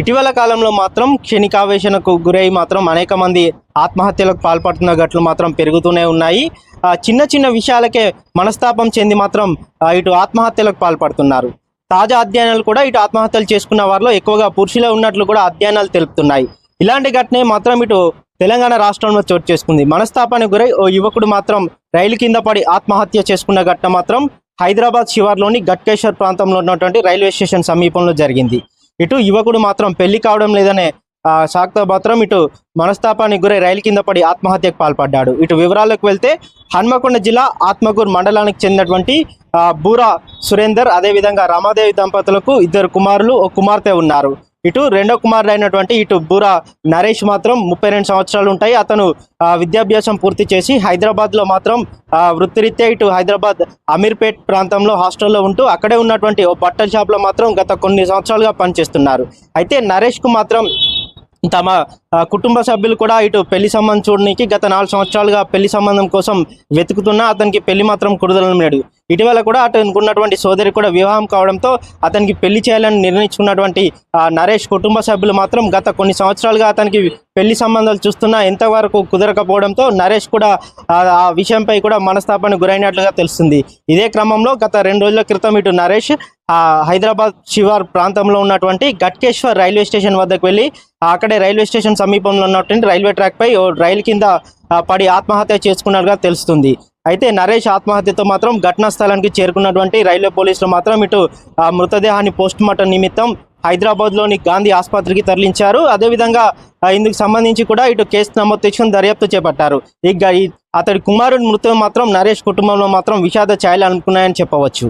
ఇటీవల కాలంలో మాత్రం క్షణికావేశనకు గురై మాత్రం అనేక మంది ఆత్మహత్యలకు పాల్పడుతున్న ఘటనలు మాత్రం పెరుగుతూనే ఉన్నాయి. చిన్న చిన్న విషయాలకే మనస్తాపం చెంది మాత్రం ఇటు ఆత్మహత్యలకు పాల్పడుతున్నారు. తాజా అధ్యయనాలు కూడా ఇటు ఆత్మహత్యలు చేసుకున్న వారిలో ఎక్కువగా పురుషులే ఉన్నట్లు కూడా అధ్యయనాలు తెలుపుతున్నాయి. ఇలాంటి ఘటనే మాత్రం ఇటు తెలంగాణ రాష్ట్రంలో చోటు చేసుకుంది. మనస్తాపానికి గురై ఓ యువకుడు మాత్రం రైలు కింద పడి ఆత్మహత్య చేసుకున్న ఘటన మాత్రం హైదరాబాద్ శివార్లోని గట్కేశ్వర్ ప్రాంతంలో ఉన్నటువంటి రైల్వే స్టేషన్ సమీపంలో జరిగింది. ఇటు యువకుడు మాత్రం పెళ్ళి కావడం లేదనే ఆ, మాత్రం ఇటు మనస్తాపానికి గురై రైలు కింద పడి ఆత్మహత్యకు పాల్పడ్డాడు. ఇటు వివరాలకు వెళ్తే హన్మకొండ జిల్లా ఆత్మగూరు మండలానికి చెందినటువంటి బూరా సురేందర్ అదేవిధంగా రామాదేవి దంపతులకు ఇద్దరు కుమారులు ఒక కుమార్తె ఉన్నారు. ఇటు రెండో కుమారుడు అయినటువంటి ఇటు బూరా నరేష్ మాత్రం ముప్పై రెండు సంవత్సరాలు ఉంటాయి. అతను విద్యాభ్యాసం పూర్తి చేసి హైదరాబాద్లో మాత్రం వృత్తిరీత్యా ఇటు హైదరాబాద్ అమీర్పేట్ ప్రాంతంలో హాస్టల్లో ఉంటూ అక్కడే ఉన్నటువంటి ఓ బట్టల షాప్లో మాత్రం గత కొన్ని సంవత్సరాలుగా పనిచేస్తున్నారు. అయితే నరేష్కు మాత్రం తమ కుటుంబ సభ్యులు కూడా ఇటు పెళ్ళి సంబంధం చూడడానికి గత నాలుగు సంవత్సరాలుగా పెళ్ళి సంబంధం కోసం వెతుకుతున్నా అతనికి పెళ్ళి మాత్రం కుదరడం లేదు ఇటీవల కూడా అతనుకున్నటువంటి సోదరి కూడా వివాహం కావడంతో అతనికి పెళ్ళి చేయాలని నిర్ణయించుకున్నటువంటి నరేష్ కుటుంబ సభ్యులు మాత్రం గత కొన్ని సంవత్సరాలుగా అతనికి పెళ్ళి సంబంధాలు చూస్తున్నా ఎంతవరకు కుదరకపోవడంతో నరేష్ కూడా ఆ విషయంపై కూడా మనస్తాపానికి గురైనట్లుగా తెలుస్తుంది. ఇదే క్రమంలో గత రెండు రోజుల క్రితం ఇటు నరేష్ హైదరాబాద్ శివార్ ప్రాంతంలో ఉన్నటువంటి గట్కేశ్వర్ రైల్వే స్టేషన్ వద్దకు వెళ్ళి అక్కడే రైల్వే స్టేషన్ సమీపంలో ఉన్నటువంటి రైల్వే ట్రాక్ పై ఓ రైలు కింద పడి ఆత్మహత్య చేసుకున్నట్టుగా తెలుస్తుంది. అయితే నరేష్ ఆత్మహత్యతో మాత్రం ఘటనా స్థలానికి చేరుకున్నటువంటి రైల్వే పోలీసులు మాత్రం ఇటు ఆ మృతదేహాన్ని పోస్ట్ మార్టం నిమిత్తం హైదరాబాద్లోని గాంధీ ఆసుపత్రికి తరలించారు. అదేవిధంగా ఇందుకు సంబంధించి కూడా ఇటు కేసు నమోదు తెచ్చుకుని దర్యాప్తు చేపట్టారు. ఇక ఈ- అతడి కుమారుడి మృతం మాత్రం నరేష్ కుటుంబంలో మాత్రం విషాద ఛాయలు అనుకున్నాయని చెప్పవచ్చు.